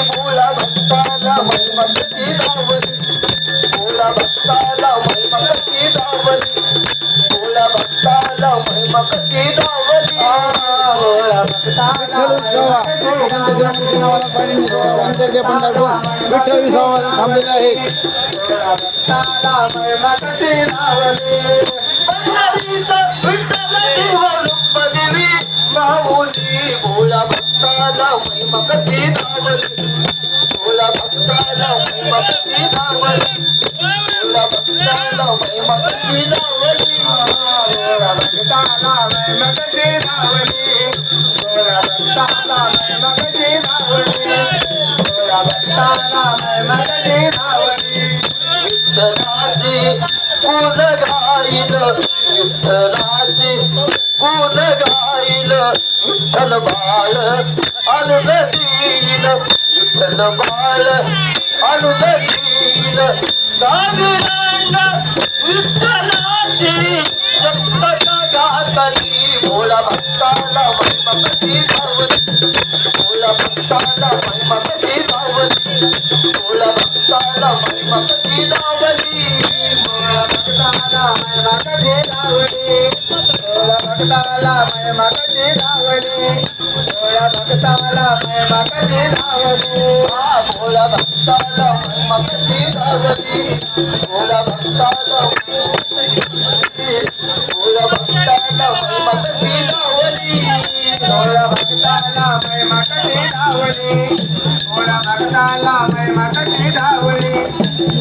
भोळा भक्ताला महिमा कशी धावली भोळा भक्ताला महिमा कशी धावली भोळा भक्ताला महिमा कशी धावली भोळा भक्ताला विठ्ठल विसावा थांबलेले आहेत भक्ताला धावली विठ्ठल रुक्मदेवी माऊली भोळा भक्ताला महिमा कशी धावली. भोळा भक्ताला महिमा कशी धावली. भोळा भक्ताला महिमा कशी धावली. भोळा भक्ताला महिमा धावली. भोळा भक्ताला धावली. भोळा भक्ताला धावली. विठ्ठलाची विठ्ठल बाळ अनुद गातली भोळा भक्ताला भक्ताला भक्ताला भक्ताला महिमा भक्ताला महिमा भोळा भक्ताला महिमा कशी धावली हा भोळा भक्ताला महिमा कशी धावली भोळा भक्ताला भोळा भक्ताला महिमा कशी धावली भोळा भक्ताला महिमा कशी धावली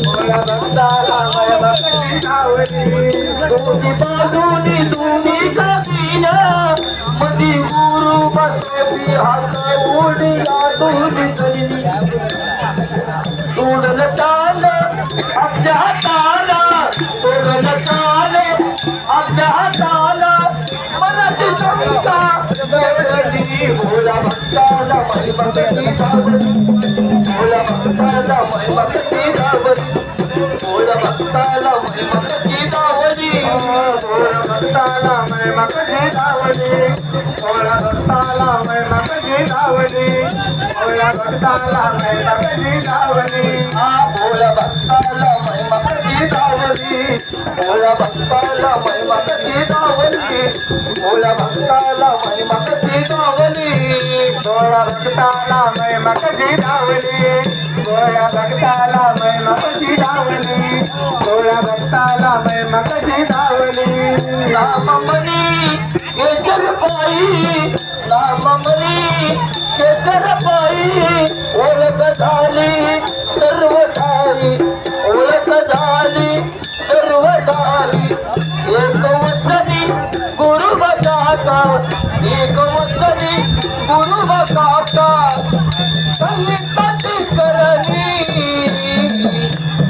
भोळा भक्ताला महिमा कशी धावली दोन्ही बाजूनी दोन्ही मधी गुरु बसली हात उडीला दोन्ही करी तोडलं चाल आपल्या हाताला. चाल आपल्या हाताला. मनाची भक्ताला महिमा कशी धावली भोला भक्ताला भक्ताला मै कशी धावली. गोळ्या भक्ताला मै कशी धावली. गोळ्या भक्ताला महिमा कशी धावली. राममणी केसर पाई राम मनी केसर पाई ओळखत गुरु बजाता करणी?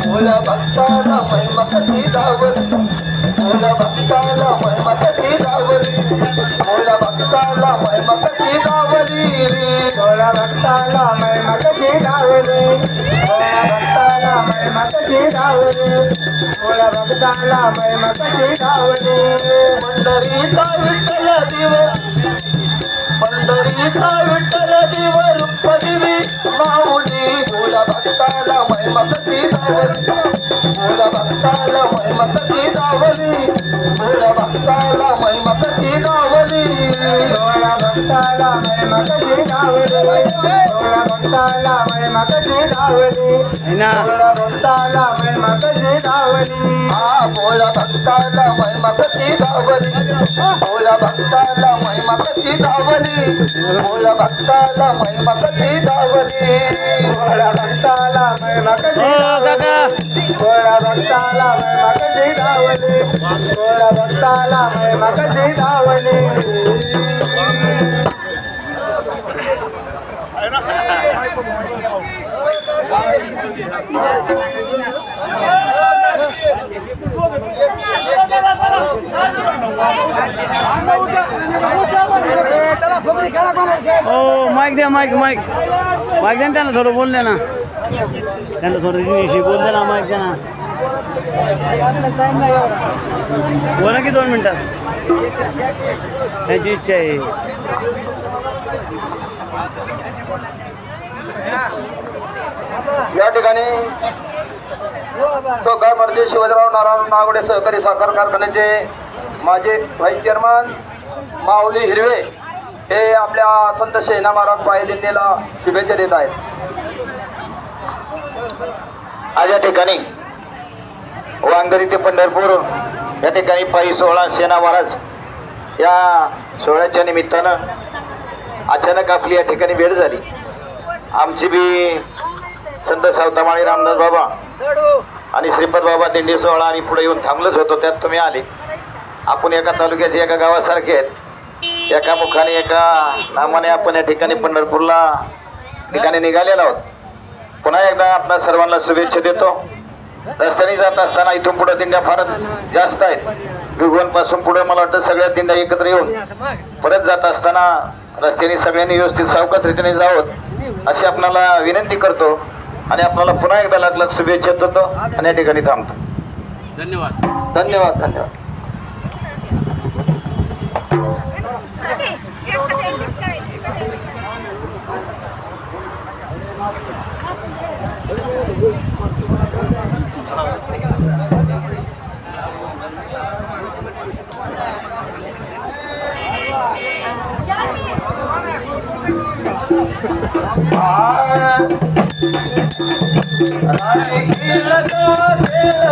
भोला भक्ताला महिमा कशी धावली भक्ताला महिमा धावली भोला भक्ताला महिमा धावली भोला भक्ताला महिमा धावली भोला भक्ताला महिमा धावली भोला भक्ताला महिमा धावली पंढरीचा विठ्ठल दिव. पंढरीचा भक्ताला महिमा कशी धावली. भोला भक्ताला महिमा कशी धावली. भोला भक्ताला महिमा कशी भोला भक्ताला भोला भक्ताला महिमा कशी धावली आहे ना भोला भक्ताला महिमा कशी धावली भोला भक्ताला महिमा कशी धावली भोला भक्ताला महिमा कशी धावली भोला भक्ताला महिमा कशी धावली भोला भक्ताला महिमा कशी हो काका भोळा भक्ताला महिमा कशी धावली भोळा भक्ताला महिमा कशी धावली हो माईक द्या माईक माईक. माईक द्या ना त्यांना थोडं बोल द्या ना. त्यांना थोडं इंग्लिश बोल द्या ना माईक द्या ना. बोला की दोन मिनटात. त्यांची इच्छा आहे. या ठिकाणी सहकार मर्जे शिवाजीराव नारायण नागोडे सहकारी साखर कारखान्याचे माजी व्हाईस चेअरमन माऊली हिरवे हे आपल्या संत शेना महाराज पाय दिंडीला शुभेच्छा देत आहेत. आज या ठिकाणी वांगरी ते पंढरपूर या ठिकाणी पायी सोहळा सेना महाराज या सोहळ्याच्या निमित्तानं अचानक आपली या ठिकाणी भेट झाली. आमची बी संत सावतामाळी रामदास बाबा आणि श्रीपद बाबा दिंडी सोहळा आणि पुढे येऊन थांबलंच होतो त्यात तुम्ही आले. आपण एका तालुक्याचे एका गावासारखे आहेत. एका मुखाने एका नामाने आपण या ठिकाणी पंढरपूरला ठिकाणी निघालेलो आहोत. पुन्हा एकदा आपल्या सर्वांना शुभेच्छा देतो. रस्त्याने जात असताना इथून पुढे दिंड्या फारच जास्त आहेत. भिगवणपासून पुढे मला वाटतं सगळ्या दिंड्या एकत्र येऊन परत जात असताना रस्त्याने सगळ्यांनी व्यवस्थित सावकाश रीतीने जावं अशी आपणाला विनंती करतो. आणि आपल्याला पुन्हा एकदा लाख लाख शुभेच्छा देतो आणि या ठिकाणी थांबतो. धन्यवाद. धन्यवाद धन्यवाद. थोडं जायचं थोडं जाई गाण्यावरचे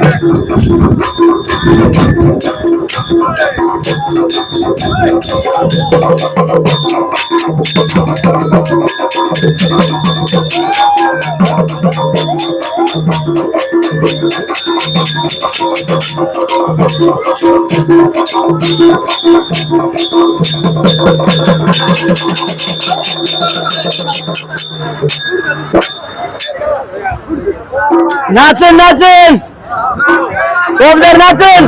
Nothing, nothing. Komiser nasıl?